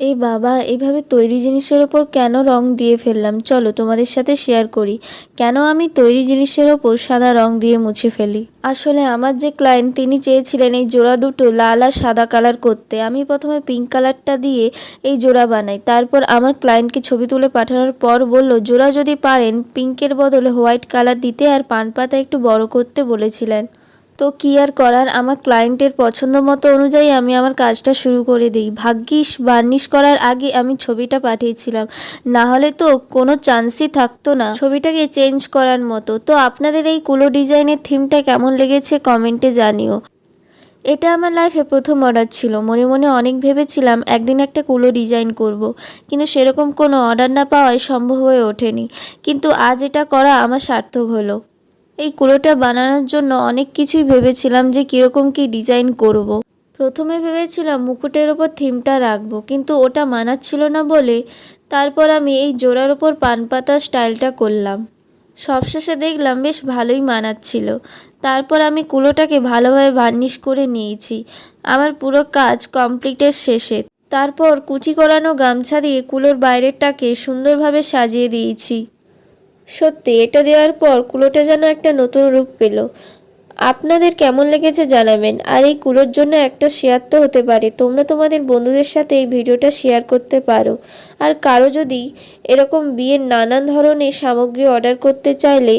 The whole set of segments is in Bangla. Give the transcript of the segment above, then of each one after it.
এই বাবা এইভাবে তৈরি জিনিসের ওপর কেন রং দিয়ে ফেললাম? চলো তোমাদের সাথে শেয়ার করি। কেন আমি তৈরি জিনিসের ওপর সাদা রং দিয়ে মুছে ফেলি? আসলে আমার যে ক্লায়েন্ট তিনি চেয়েছিলেন এই জোড়া দুটো লাল আর সাদা কালার করতে। আমি প্রথমে পিঙ্ক কালারটা দিয়ে এই জোড়া বানাই। তারপর আমার ক্লায়েন্টকে ছবি তুলে পাঠানোর পর বলল, জোড়া যদি পারেন পিঙ্কের বদলে হোয়াইট কালার দিতে আর পান পাতা একটু বড় করতে বলেছিলেন। তো কী আর করার? আমার ক্লায়েন্টের পছন্দ মতো অনুযায়ী আমি আমার কাজটা শুরু করে দিই। ভাগ্যিস বার্নিশ করার আগে আমি ছবিটা পাঠিয়েছিলাম। না হলে তো কোনো চান্সই থাকতো না। ছবিটাকে চেঞ্জ করার মতো। তো আপনাদের এই কুলো ডিজাইনের থিমটা কেমন লেগেছে কমেন্টে জানিও। এটা আমার লাইফে প্রথম অর্ডার ছিল। মনে মনে অনেক ভেবেছিলাম একদিন একটা কুলো ডিজাইন করব। কিন্তু সেরকম কোনো অর্ডার না পাওয়ায় সম্ভব হয়ে ওঠেনি। কিন্তু আজ এটা করা আমার সার্থক হলো। এই কুলোটা বানানোর জন্য অনেক কিছুই ভেবেছিলাম যে কীরকম কী ডিজাইন করব। প্রথমে ভেবেছিলাম মুকুটের ওপর থিমটা রাখব, কিন্তু ওটা মানাচ্ছিল না বলে তারপর আমি এই জোড়ার ওপর পান পাতা স্টাইলটা করলাম। সবশেষে দেখলাম বেশ ভালোই মানাচ্ছিল। তারপর আমি কুলোটাকে ভালোভাবে ভার্নিশ করে নিয়েছি। আমার পুরো কাজ কমপ্লিটের শেষে। তারপর কুচি করানো গামছা দিয়ে কুলোর বাইরেরটাকে সুন্দরভাবে সাজিয়ে দিয়েছি। সত্যি, এটা দেওয়ার পর কুলোটা যেন একটা নতুন রূপ পেল। আপনাদের কেমন লেগেছে জানাবেন। আর এই কুলোর জন্য একটা শেয়ার তো হতে পারে। তোমরা তোমাদের বন্ধুদের সাথে এই ভিডিওটা শেয়ার করতে পারো। আর কারও যদি এরকম বিয়ের নানান ধরনের সামগ্রী অর্ডার করতে চাইলে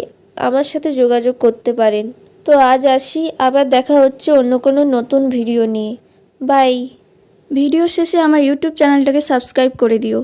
আমার সাথে যোগাযোগ করতে পারেন। তো আজ আসি। আবার দেখা হচ্ছে অন্য কোনো নতুন ভিডিও নিয়ে। বাই। ভিডিও শেষে আমার ইউটিউব চ্যানেলটাকে সাবস্ক্রাইব করে দিও।